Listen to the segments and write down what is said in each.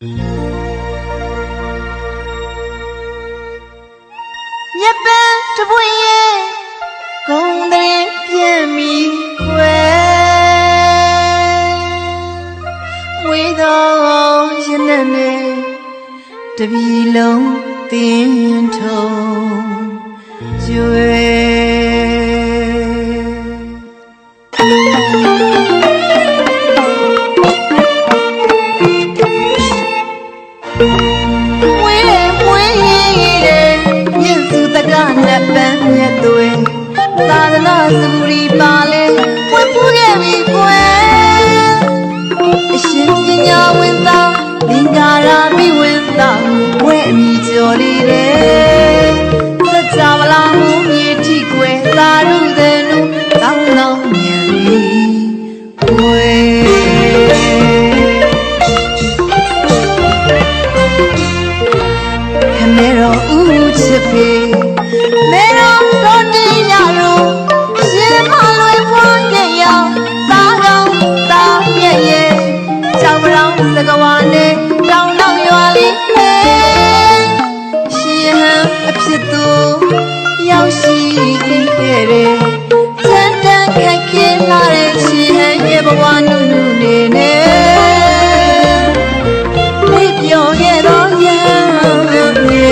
မြက်ပန်းတပွင့်ရဲ့ဂုံတဲ့ပြည့်မီခွဲမွေတော်ရနေနေတပြီလုံးတင်းထုံကျွေ စပူရီပါလဲဖွင့်ဖူးခဲ့ပြီကွယ်အရှင်ပညာဝင်သားမင်္ဂလာပြီဝင်သားဝဲအမိကျော်လေးတဲ့ ရောက်ရှိခဲ့တယ်စံတန်ခိုက်ပြင်းလာတဲ့ရှင်ဟန်ရဲ့ဘဝနုနုနေနဲ့မိပြောင်းရဲ့တော့ရံနေ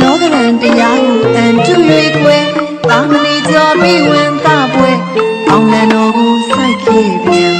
လောကရန်တရားကိုအန်တူရွယ်သာမဏေကျော်ပြီးဝင်သားပွဲအောင်လည်းတော့ကိုစိုက်ခဲ့ပြန်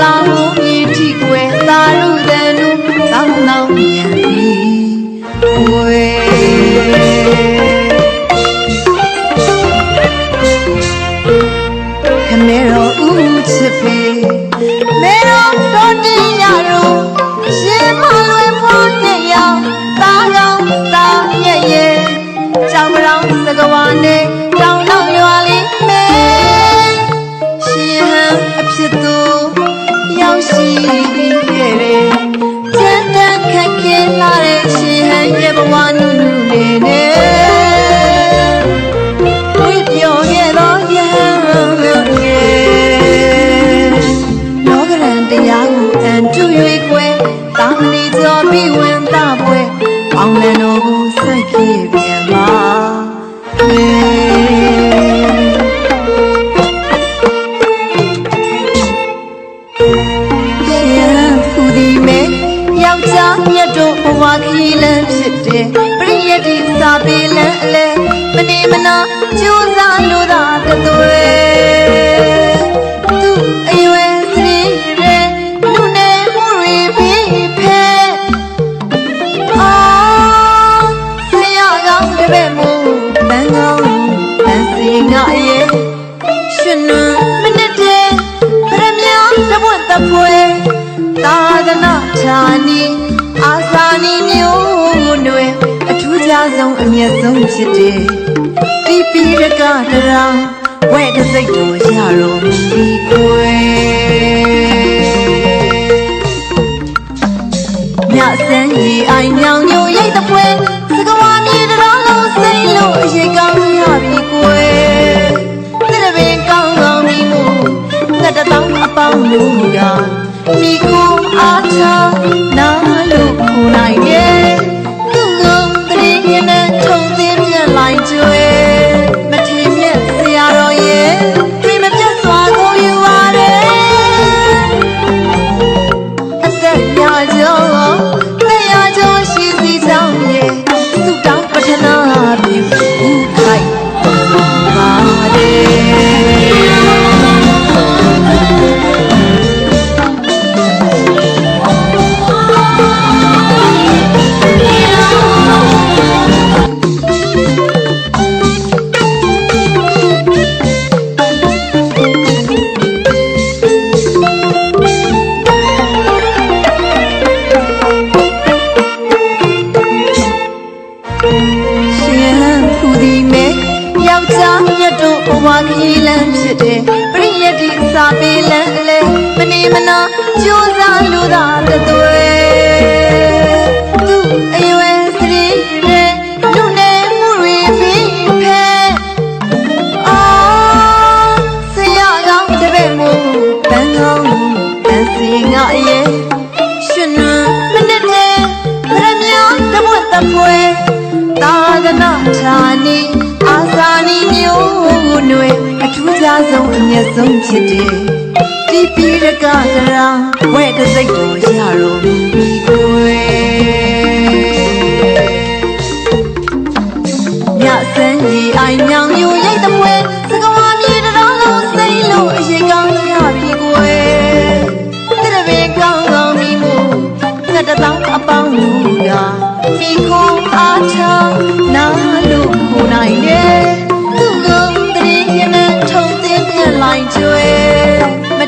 lá no လန်းဖြစ်တယ်ပြည့်ရည်ဒီစာပေလန်းအလဲမနေမနာကြိုးစ အမျက်ဆုံးဖြစ်တယ်တီးပြီးတကတရာဝဲတစိတ်တော်ရတော်ဒီကွယ်မြစံရီအိုင်မြောင်ညိုရိတ်တပွဲစကဝါမြေတော်လုံးစိတ်လို့ရေကော လန်းအလဲမနေမနာကြိုးစားလို့သာတသွဲသူ့အရွယ်စရီရဲလူနေမှုတွေပြီးဖဲအာဆရာကောင်းတပည့်မို့ဘန်းကောင်းဘန်းစီငါရဲ့ရှင်နွမ်းမနစ်တဲ့ဗရမ ्या တပွတ်တပွဲသာသနာဌာနီအာသာနီမျိုးနွယ်အထူးခြား ဆုံးအမျက်ဆုံးဖြစ်တယ်ဒီပိရကကရာဝဲတစိတ်ကိုရတော်မူပြီးကိုယ်မြတ်စံကြီးအိုင်ညောင်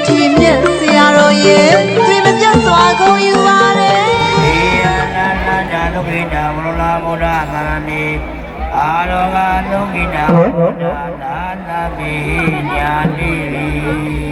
ထီမြက်ဆရာတော်ရဲ့တွေ့မပြတ်စွာကုန်ယူပါတယ်ေယနာနာနာဒုက္ခိတဝရလာဘုရားသာမေအာရောဂဒုက္ခိတဝရလာနာမေညာတိ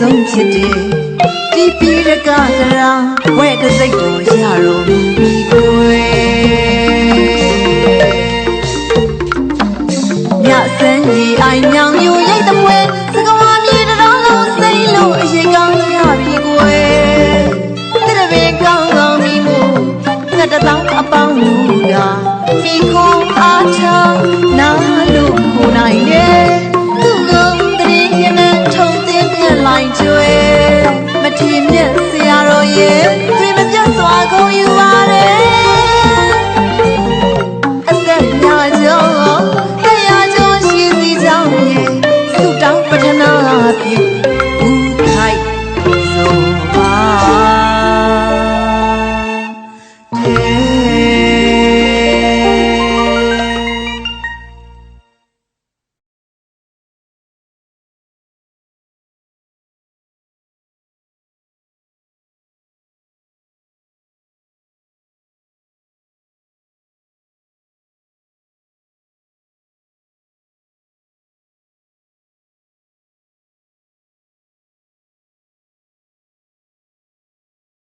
ဆုံးဖြစ်တယ်တီးပြီးရကစရာဝဲတစိတ်တော်ရတော်မူပြီးကိုယ်ညစံကြီးအိုင်ညောင်ယူရိတ်တပွဲစကဝါမြေတတော်လုံးစိမ့်လို့အရှိကောင်းရပြီကိုယ်တရပင်ကောင်းကောင်းမိမှုငါတသောအပေါင်းလူကမိကိုအားချနာလို့ခိုးနိုင်တယ်